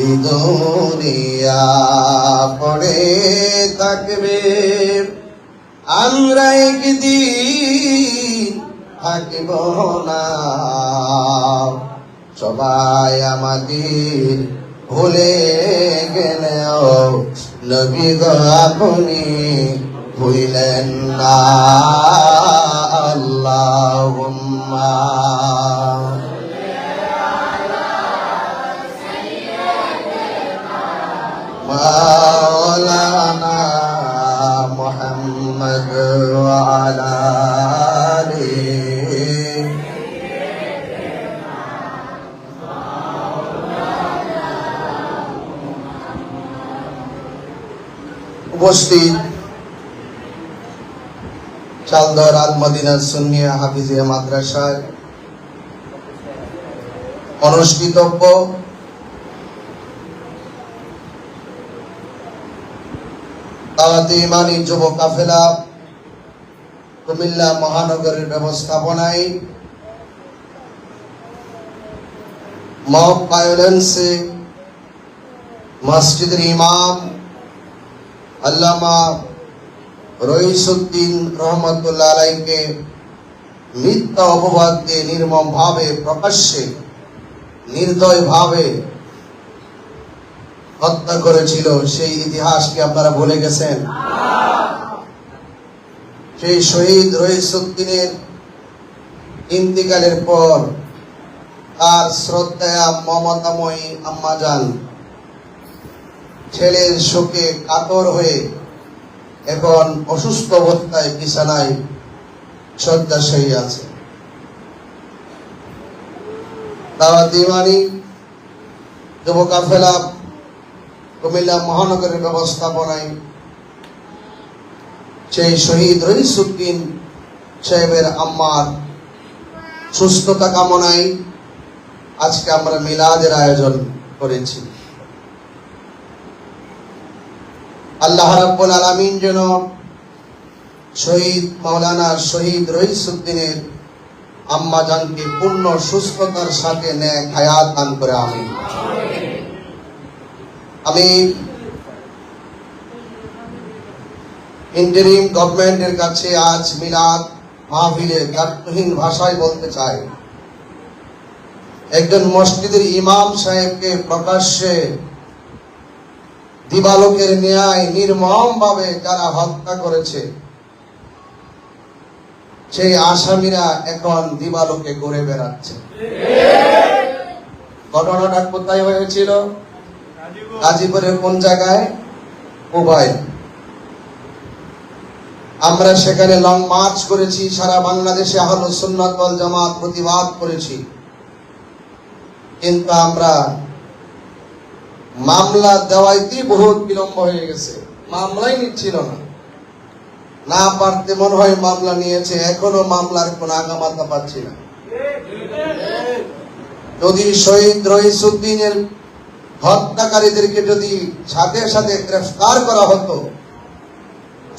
في পড়ে থাকবে। আমরা একদিন থাকিব না। সবাই আমাদের ভুলে গেলেও নবী গো আপনি ভুলেন না। আল্লাহুম্মা উপস্থিত। চালদর আল মদিনা সুন্নিয়া হাফিজিয়া মাদ্রাসায় অনুষ্ঠিতব্য। দাওয়াতে ইমানি যুব কাফেলা কুমিল্লা মহানগরের ব্যবস্থাপনায় মব ভায়োলেন্সে মসজিদের ইমাম আল্লামা রইসুদ্দিন রহমতুল্লাহ আলাইকে মিথ্যা অপবাদ দিয়ে নির্মম ভাবে প্রকাশ্যে নির্দয় ভাবে হত্যা করেছিল, সেই ইতিহাস কি আপনারা ভুলে গেছেন? সেই শহীদ রহিসুদ্দিনের ইন্তিকালের পর তার শ্রদ্ধা মমতাময়ী আম্মাজান ছেলের শোকে কাতর হয়ে এখন অসুস্থ অবস্থায় বিছানায় শয্যাশয়ী আছে। কুমিল্লা মহানগরের ব্যবস্থাপনায় সেই শহীদ রহিসুদ্দিন সাহেবের আম্মার সুস্থতা কামনায় আজকে আমরা মিলাদের আয়োজন করেছি। আল্লাহ রাব্বুল আলামিন যেন শহীদ মাওলানা শহীদ রহিসুদ্দিনের আম্মা জানকে পূর্ণ সুস্থতার সাথে ন্যায় হায়াত দান করে আমি আমি ইন্টারিম গভর্নমেন্টের কাছে আজ মিলাদ মাহফিলে গাত্রহীন ভাষায় বলতে চাই। একজন মসজিদের ইমাম সাহেবকে প্রকাশ্যে দিবালোকের ন্যায় নির্মম ভাবে যারা হত্যা করেছে, সেই আসামিরা এখন দিবালোকে ঘুরে বেড়াচ্ছে। ঘটনাটা কোথায় হয়েছিল? গাজীপুরের কোন জায়গায়? মোবাইল আমরা সেখানে লং মার্চ করেছি, সারা বাংলাদেশে আহল সুন্নাত জামাত প্রতিবাদ করেছি। কিন্তু আমরা মামলা দেওয়াইতেই বহুত বিলম্ব হয়ে গেছে। মামলাই নিচ্ছিল না। না পারতে মনে হয় মামলা নিয়েছে, এখনও মামলার কোন আগামাতা পাচ্ছি না। যদি শহীদ রহিসুদ্দিনের হত্যাকারীদেরকে যদি সাথে সাথে গ্রেফতার করা হতো,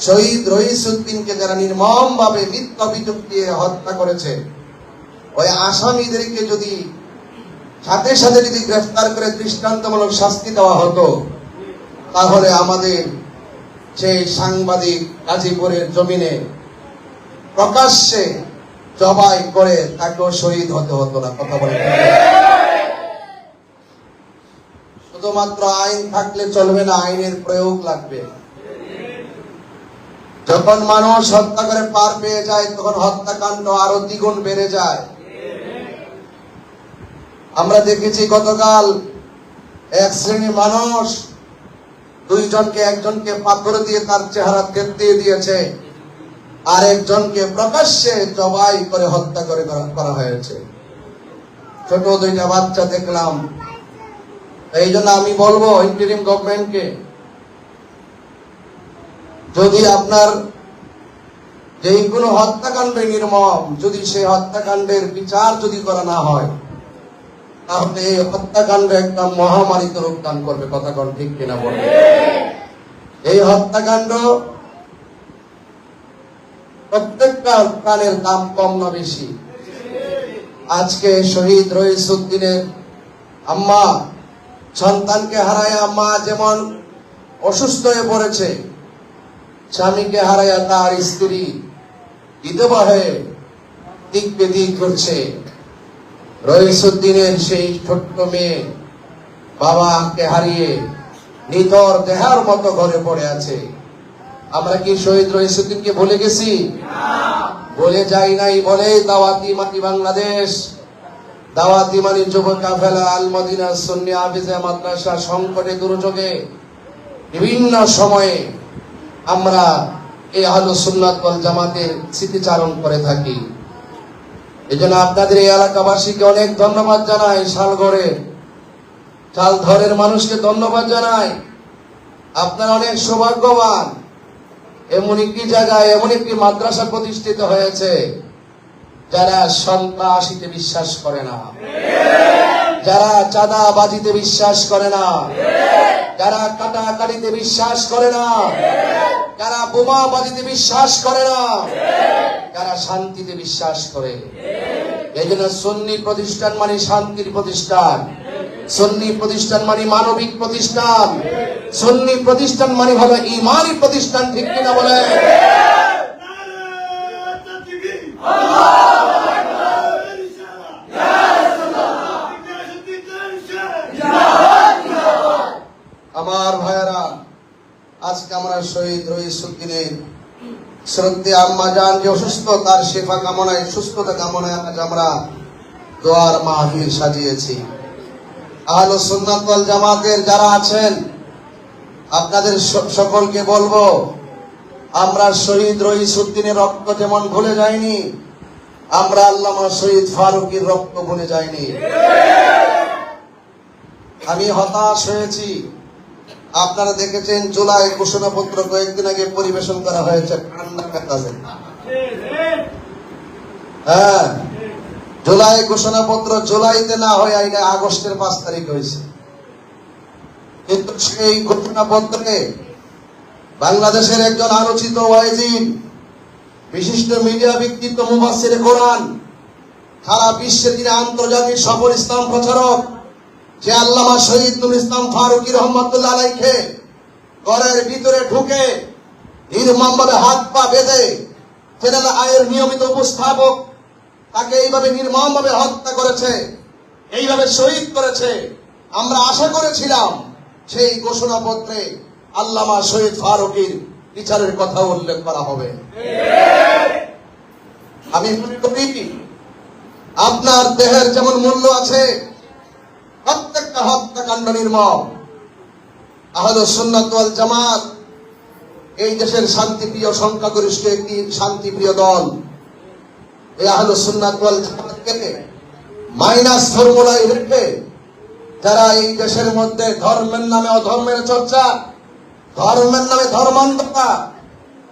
শহীদ রহিসুদ্দিনকে যারা নির্মম ভাবে মিথ্যা অভিযোগ দিয়ে হত্যা করেছে, ওই আসামিদেরকে যদি সাথে সাথে যদি গ্রেফতার করে দৃষ্টান্তমূলক শাস্তি দেওয়া হতো, তাহলে আমাদের সেই সাংবাদিক গাজীপুরের জমিনে প্রকাশ্যে জবাই করে তাকেও শহীদ হতে হতো না, কথা বলে শুধুমাত্র আইন থাকলে চলবে না, আইনের প্রয়োগ লাগবে। যখন মানুষ হত্যা করে পার পেয়ে যায়, তখন হত্যাকাণ্ড আরও দ্বিগুণ বেড়ে যায়। আমরা দেখেছি গতকাল এক শ্রেণির মানুষ দুইজনকে একজনকে পাথর দিয়ে তার চেহারা দিয়ে দিয়েছে। আর একজনকে প্রকাশ্যে জবাই করে হত্যা করে করা- করা হয়েছে। ছোট দুইটা বাচ্চা দেখলাম। এই জন্য আমি বলব ইন্টারিম গভর্নমেন্টকে যদি আপনার যে কোনো হত্যাকাণ্ডে নির্মম, যদি সেই হত্যাকাণ্ডের বিচার যদি করা না হয় তাহলে এই হত্যাকাণ্ড একটা মহামারীতে রূপ দান করবে কথা কোন ঠিক কিনা বলে এই হত্যাকাণ্ড প্রত্যেকটা প্রাণের দাম কম না বেশি। আজকে শহীদ রহিসুদ্দিনের আম্মা সন্তানকে হারায় আম্মা যেমন অসুস্থ হয়ে পড়েছে স্বামীকে হারাইয়া তার স্ত্রী বিধবা হয়ে দিক বেদিক করছে। রহিসুদ্দিনের সেই ছোট্ট মেয়ে বাবাকে হারিয়ে নিতর দেহার মতো ঘরে পড়ে আছে। আমরা কি শহীদ রহিসুদ্দিনকে ভুলে গেছি? বলে যাই নাই বলে দাওয়াতি মাটি বাংলাদেশ দাওয়াতি মানি যুব কাফেলা আল মদিনা সুন্নি আবিজা মাদ্রাসা সংকটে দুর্যোগে বিভিন্ন সময়ে আমরা এই আহলু সুন্নাত জামাতের স্মৃতিচারণ করে থাকি। এই জন্য আপনাদের এই এলাকাবাসীকে অনেক ধন্যবাদ জানাই শালগড়ে শালধরের মানুষকে ধন্যবাদ জানাই। আপনারা অনেক সৌভাগ্যবান। এমন একটি জায়গায়, এমন একটি মাদ্রাসা প্রতিষ্ঠিত হয়েছে, যারা সন্ত্রাসীতে বিশ্বাস করে না। যারা চাঁদাবাজিতে বিশ্বাস করে না, যারা কাটাকাটিতে বিশ্বাস করে না, যারা বোমাবাজিতে বিশ্বাস করে না, যারা শান্তিতে বিশ্বাস করে। এই জন্য সন্নি প্রতিষ্ঠান মানে শান্তির প্রতিষ্ঠান, সন্নি প্রতিষ্ঠান মানে মানবিক প্রতিষ্ঠান, সন্নি প্রতিষ্ঠান মানে হলো ইমানি প্রতিষ্ঠান, ঠিক কিনা বলে আমার ভাইয়েরা আজকে আমরা শহীদ রহিসুদ্দিনের শ্রদ্ধে আম্মা যান যে অসুস্থ, তার শেফা কামনায়, সুস্থতা কামনায় আজ আমরা দোয়ার মাহফিল সাজিয়েছি। আহলে সুন্নাত ওয়াল জামাতের যারা আছেন, আপনাদের সকলকে বলব, আমরা শহীদ রহিসুদ্দিনের রক্ত যেমন ভুলে যাইনি আমরা আল্লামা শহীদ ফারুকের রক্ত ভুলে যাইনি আমি হতাশ হয়েছি। আপনারা দেখেছেন জুলাই ঘোষণাপত্র কয়েকদিন আগে পরিবেশন করা হয়েছে হ্যাঁ জুলাই জুলাইতে না আইনে আগস্টের পাঁচ তারিখ হয়েছে। কিন্তু সেই বাংলাদেশের একজন আলোচিত ওয়াইজিন, বিশিষ্ট মিডিয়া ব্যক্তিত্ব মুবাসির কোরআন, সারা বিশ্বে তিনি আন্তর্জাতিক সফল ইসলাম প্রচারক যে আল্লামা শহীদ নুল ইসলাম ফারুকি রহমতুল্লাহ আলাইকে ঘরের ভিতরে ঢুকে নির্মমভাবে হাত পা বেঁধে চ্যানেল আয়ের নিয়মিত উপস্থাপক তাকে এইভাবে নির্মমভাবে হত্যা করেছে, এইভাবে শহীদ করেছে। আমরা আশা করেছিলাম সেই ঘোষণাপত্রে আল্লামা শহীদ ফারুকির বিচারের কথা উল্লেখ করা হবে। আমি আপনার দেহের যেমন মূল্য আছে প্রত্যেকটা হত্যাকাণ্ড নির্মম। আহলে সুন্নাত জামাত, এই দেশের শান্তিপ্রিয় সংখ্যাগরিষ্ঠ একটি শান্তিপ্রিয় দল। এই আহলে সুন্নাত জামাতকে মাইনাস ফর্মুলায় রেখে যারা এই দেশের মধ্যে ধর্মের নামে অধর্মের চর্চা, ধর্মের নামে ধর্মান্ততা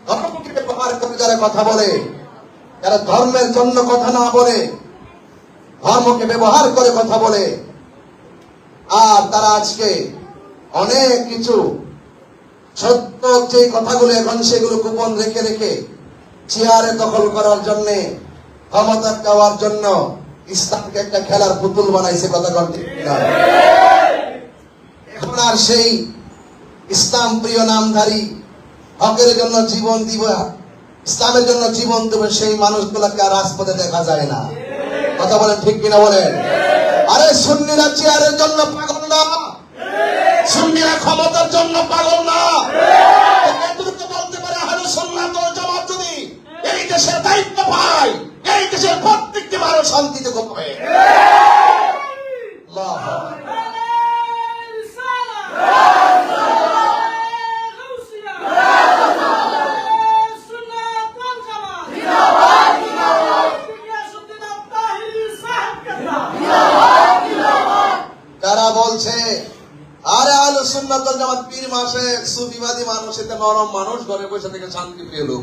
ধর্মকে ব্যবহার করে যারা কথা বলে, যারা ধর্মের জন্য কথা না বলে, ধর্মকে ব্যবহার করে কথা বলে আর তারা আজকে অনেক কিছু সত্য যে কথাগুলো এখন সেগুলো গোপন রেখে রেখে চেয়ারে দখল করার জন্য, ক্ষমতা দেওয়ার জন্য ইসলামকে একটা খেলার পুতুল বানাইছে, কথা? এখন আর সেই ইসলাম প্রিয় নামধারী হকের জন্য জীবন দিব, ইসলামের জন্য জীবন দেবে সেই মানুষগুলোকে আর রাজপথে দেখা যায় না কথা বলেন ঠিক কিনা বলেন আরে সুন্নিরা চেয়ারের জন্য পাগল না। সুন্নিরা ক্ষমতার জন্য পাগল না। এতটুকু বলতে পারে আহলে সুন্নাত ওয়াল যদি এই দেশের দায়িত্ব পায়, এই দেশের প্রত্যেকটি মানুষ শান্তিতে আল্লাহু আকবার। যারা বলছে আরে আলো সুন্নাত ওয়াল জামাত পীর মাসে সুফিবাদী মানুষ এতে নরম বসে থেকে শান্তি প্রিয় লোক।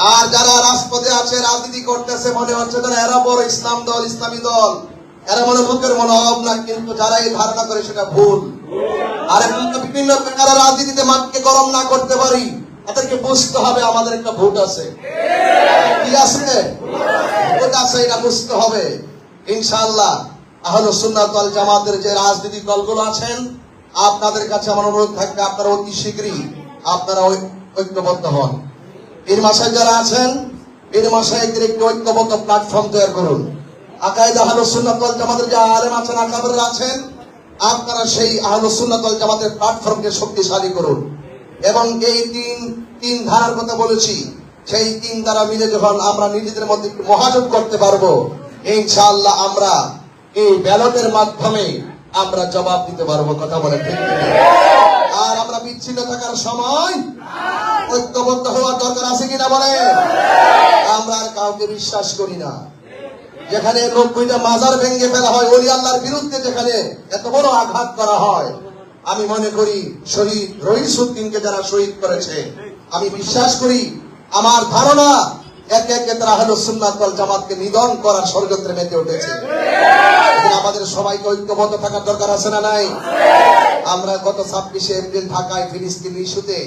আর যারা রাজপথে আছে, রাজনীতি করতেছে, মনে হচ্ছে যেন এরা বড় ইসলাম দল, ইসলামী দল। এরা মনে লোকের মনোভাব না, কিন্তু যারা এই ধারণা করে সেটা ভুল। আর বিভিন্ন প্রকার রাজনীতিতে মাঠকে গরম না করতে পারি, তাদেরকে বুঝতে হবে আমাদের একটা ভোট আছে। কি আছে? ভোট আছে, এটা বুঝতে হবে। ইনশাআল্লাহ, আহলে সুন্নাত ওয়াল জামাতের যে রাজনৈতিক দলগুলো আছেন, আপনাদের কাছে আমার অনুরোধ থাকবে, আপনারা অতি শীঘ্রই, আপনারা ঐ- ঐক্যবদ্ধ হন। পীর মাসায় যারা আছেন পীর মাসায়কদের একটি ঐক্যবদ্ধ প্ল্যাটফর্ম তৈরি করুন। আকাইদ আহলে সুন্নাত জামাতের যে আলেম আছেন আকাবের আছেন, আপনারা সেই আহলে সুন্নাত জামাতের প্ল্যাটফর্মকে শক্তিশালী করুন। এবং এই তিন তিন ধারার কথা বলেছি, সেই তিন দ্বারা মিলে যখন আমরা নিজেদের মধ্যে মহাজোট করতে পারব, ইনশাআল্লাহ আমরা এই ব্যালটের মাধ্যমে আমরা জবাব দিতে পারব, কথা বলে ঠিক আর আমরা বিচ্ছিন্ন থাকার সময় ঐক্যবদ্ধ হওয়ার দরকার আছে কিনা বলে আমরা আর কাউকে বিশ্বাস করি না। যেখানে নব্বইটা মাজার ভেঙে ফেলা হয়, ওলি আল্লাহর বিরুদ্ধে যেখানে এত বড় আঘাত করা হয়, আমি মনে করি শহীদ রহিসুদ্দিনকে যারা শহীদ করেছে, আমি বিশ্বাস করি আমার ধারণা, একে একে তারা হলো সুন্নাত ওয়াল জামাতকে নিধন করার ষড়যন্ত্রে মেতে উঠেছে। আমাদের সবাইকে ঐক্যবদ্ধ থাকার দরকার আছে না নাই? আমরা গত ছাব্বিশে এপ্রিল ঢাকায় ফিলিস্তিন ইস্যুতে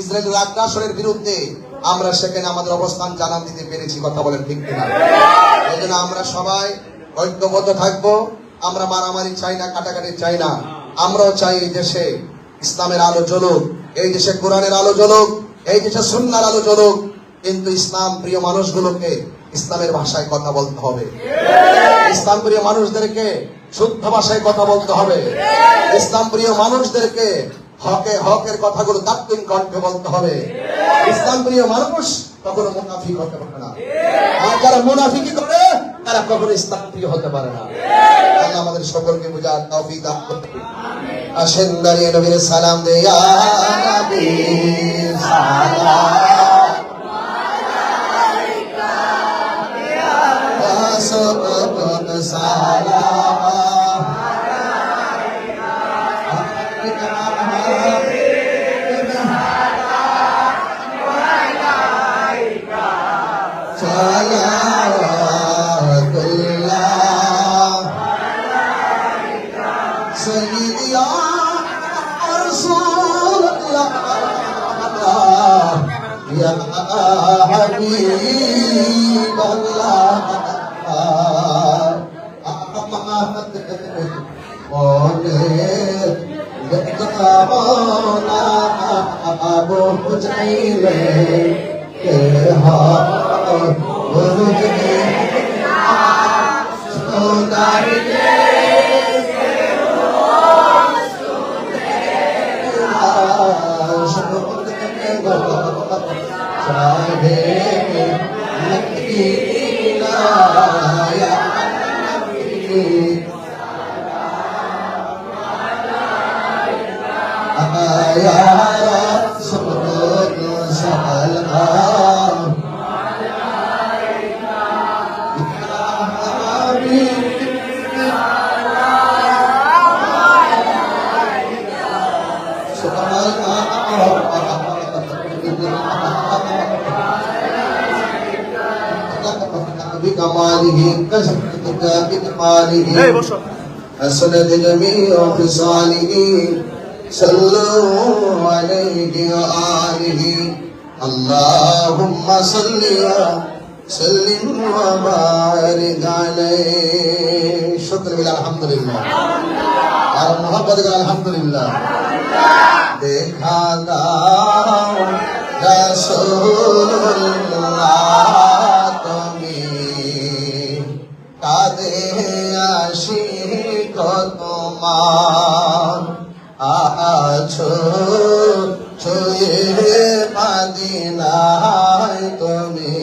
ইসরায়েলের আগ্রাসনের বিরুদ্ধে আমরা সেখানে আমাদের অবস্থান জানান দিতে পেরেছি, কথা বলেন ঠিক কিনা? এই জন্য আমরা সবাই ঐক্যবদ্ধ থাকব। আমরা মারামারি চাই না, কাটাকাটি চাই না। আমরাও চাই এই দেশে ইসলামের আলো জ্বলুক, এই দেশে কোরআনের আলো জ্বলুক, এই দেশে সুন্নার আলো জ্বলুক। কিন্তু ইসলাম প্রিয় মানুষগুলোকে ইসলামের ভাষায় কথা বলতে হবে। ইসলাম প্রিয় মানুষদেরকে শুদ্ধ ভাষায় কথা বলতে হবে। ইসলাম প্রিয় মানুষদেরকে হকে হকের কথাগুলো তাত্ত্বিক কণ্ঠে বলতে হবে। ইসলাম প্রিয় মানুষ কখনো মুনাফিক হতে পারে না। আর যারা মুনাফিকি করে তারা কখনো ইসলাম প্রিয় হতে পারে না। আল্লাহ আমাদের সকলকে বোঝার তৌফিক দান করুন। আসেন দাঁড়িয়ে নবীর সালাম দে ইয়া নবী সালাম أبو حجين بكماله كشفتك بكماله حسنت جميع خصاله صلوا عليه وآله اللهم صل وسلم وبارك عليه شكر بالله الحمد لله দেখা দাও রাসূলুল্লাহ তুমি কাদে আসি তোমার আছো ছুঁয়ে মাদিনায় তুমি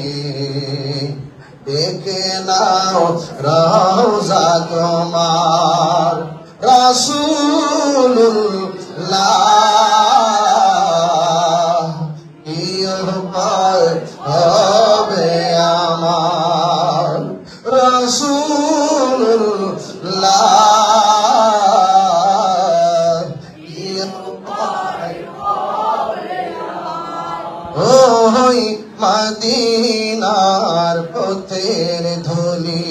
দেখে নাও রওজা তোমার রাসূলুল্লাহ ধুলি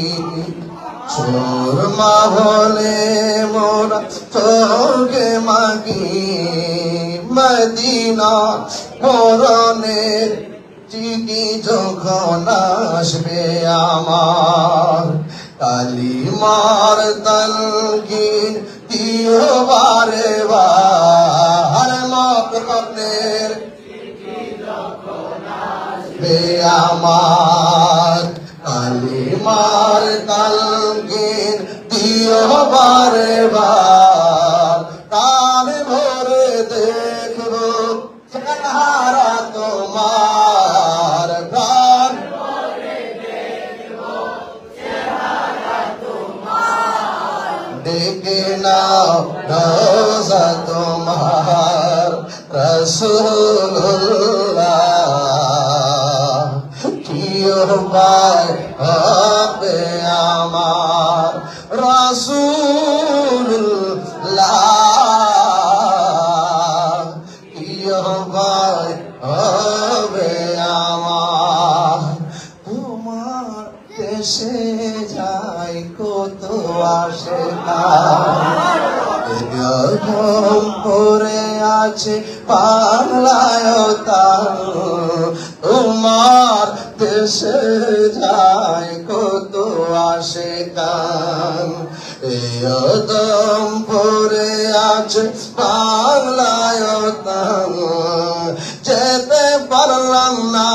সুরমা বলে মোরা তোকে মাগি। মদিনা মরণের চিঠি যখন আসবে আমার কালিমার তলকিন দিও বারে বার মরণের বে আমার কালিমার তালগিন দিও বারে বার কান ভরে দেখব চেহারা তোমার প্রাণ। ডেকে নাও রোজা তোমার রসুল্লাহ। কি হবে আমার রসুল্লাহ আছে তার। তোমার দেশে যায় কত আসে গান। এদম পরে আছে পাগলায় যেতে পারলাম না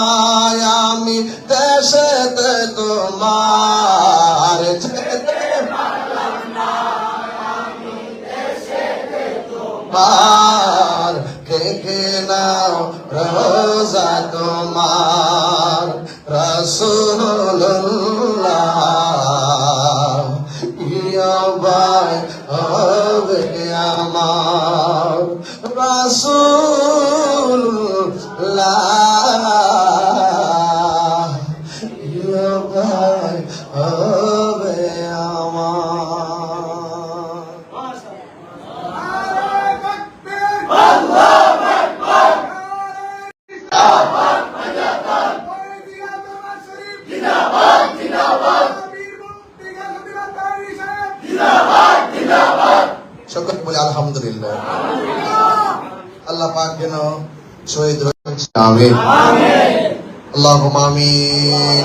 আমি দেশেতে তোমার। যেতে পার দেখে নাও রোজা তোমার রসুল্লাহ ইয়াবাই হবে আমার রসুল্লাহ আল্লাহ পাক যেন শহীদ আমিন اللهم آمين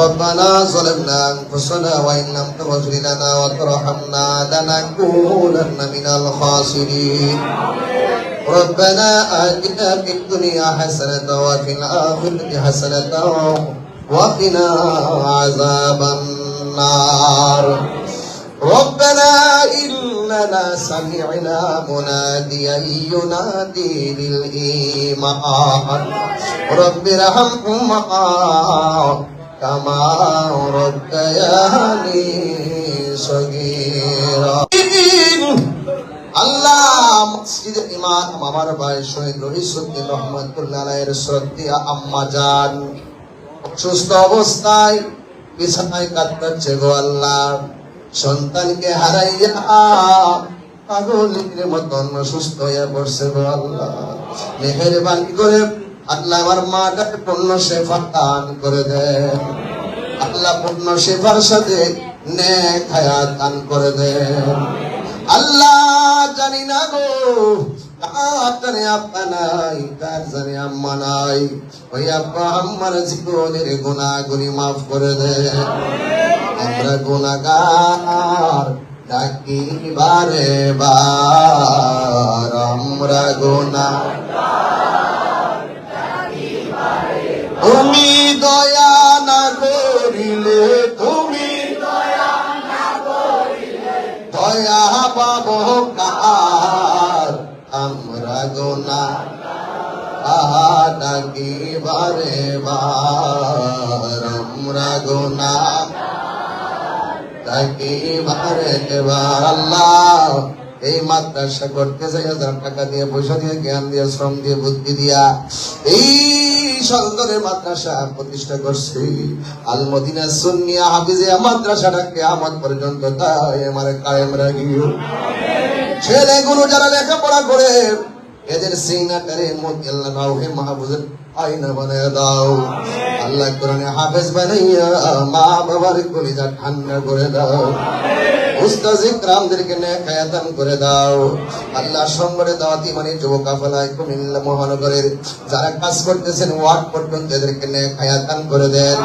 ربنا ظلمنا أنفسنا وإن لم تغفر لنا وترحمنا لنكونن من الخاسرين ربنا آتنا في الدنيا حسنة وفي الآخرة حسنة وقنا عذاب النار ربنا إننا سمعنا مناديا ينادي للإيمان رب ارحمهما كما ربياني صغيرا আল্লাহ মসজিদের ইমাম আমার ভাই শহীদ রহিসুদ্দিন রহমতুল্লাহ আলাইহির শ্রদ্ধেয় আম্মা জান অসুস্থ অবস্থায় বিছানায় কাতরাচ্ছে গো আল্লাহ সন্তানকে হারাইয়া পাগলের মতন সুস্থ হয়ে পড়ছে আল্লাহ। মেহেরবানি করে আল্লাহ আমার মাটাকে পূর্ণ সেফা দান করে দেন আল্লাহ পূর্ণ সেফার সাথে নে খায়া দান করে দেন আল্লাহ জানি না গো জানে আব্বা নাই কার জানে আম্মা নাই। ওই আব্বা আম্মার জীবনের গুণাগুলি মাফ করে দেন আমরা গুণাগার ডাকি বারে। বার আমরা গুণা তুমি দয়া না করিলে, তুমি দয়া পাব কার? আহা বারে বার বারে আল্লাহ। এই মাদ্রাসা করতে চাই হাজার টাকা দিয়ে পয়সা দিয়ে, জ্ঞান দিয়ে, শ্রম দিয়ে, বুদ্ধি দিয়া। এই মাদ্রাসা প্রতিষ্ঠা করছি। আল মদিনা সুন্নিয়া হাফিজিয়া মাদ্রাসাটাকে আমার পর্যন্ত তাই আমার কায়েম ছেলেগুলো যারা লেখাপড়া করে এদের সিগনাটারে মধ্যে আল্লাহ নাওহে মাহফুজের আইনা বানায় দাও। আল্লাহ কোরআনে হাফেজ বানাইয়া মা বাবার কলিজা ঠান্ডা করে দাও। উস্তাজ ইকরামদেরকে নেকায়াতান করে দাও। আল্লাহ সংগঠে দাওয়াতি মানে যুবক আফলায় কুমিল্লা মহানগরের যারা কাজ করতেছেন ওয়ার্ড পর্যন্ত এদেরকে নেকায়াতান করে দেন।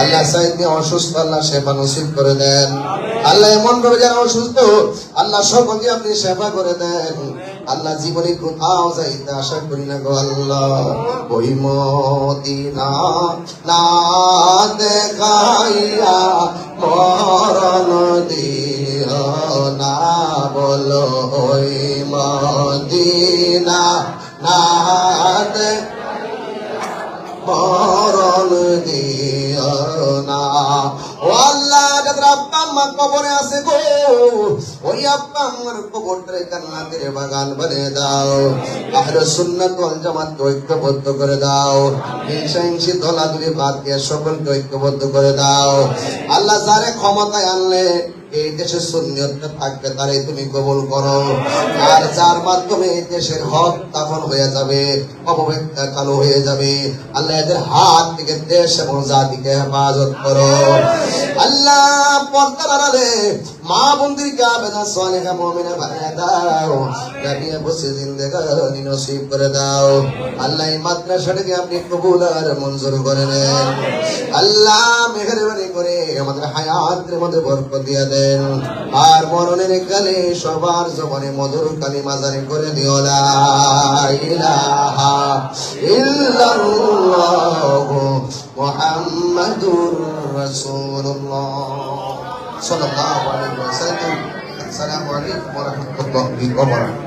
আল্লাহ সাইদ অসুস্থ আল্লাহ সেবা নসিব করে দেন। আল্লাহ এমন ভাবে যারা অসুস্থ আল্লাহ সকলকে আপনি সেবা করে দেন। আল্লাহ জীবনে কোথাও যাইতে আশা করি না গো আল্লাহ। ওই মদিনা না দেখাইয়া মরণ দিও না বলো, ওই মদিনা না মরণ দিও না। ও আল্লাহ, যাদের আব্বা আম্মা কবরে আছে গো জান্নাতের বাগান বানিয়ে দাও। করে দাও। বাদ দিয়ে করে দাও। আল্লাহ যারে ক্ষমতায় আনলে এই দেশে সুন্নিয়তটা থাকবে তারে তুমি কবুল করো। আর যার মাধ্যমে এই দেশের হক দাফন হয়ে যাবে, অপব্যক্তা কালো হয়ে যাবে, আল্লাহ এদের হাত থেকে দেশ এবং জাতিকে হেফাজত করো। আল্লাহ মা বন্দিরকে আবেদা সোয়ালেহা মুমিনা বানিয়ে দাও। রাবিয়া বসে জিন্দেগানি নসিব করে দাও। আল্লাহ এই মাদ্রাসাটাকে আপনি কবুল আর মঞ্জুর করে নেন। আল্লাহ মেহরবানি করে আমাদের হায়াতের মধ্যে বরকত দিয়ে দেন। আর মরণের কালে সবার জবানে মধুর কালিমা জারি করে দিও। লা ইলাহা ইল্লাল্লাহু মুহাম্মাদুর রাসূলুল্লাহ। sallallahu alaihi wasallam. Assalamualaikum warahmatullahi wabarakatuh.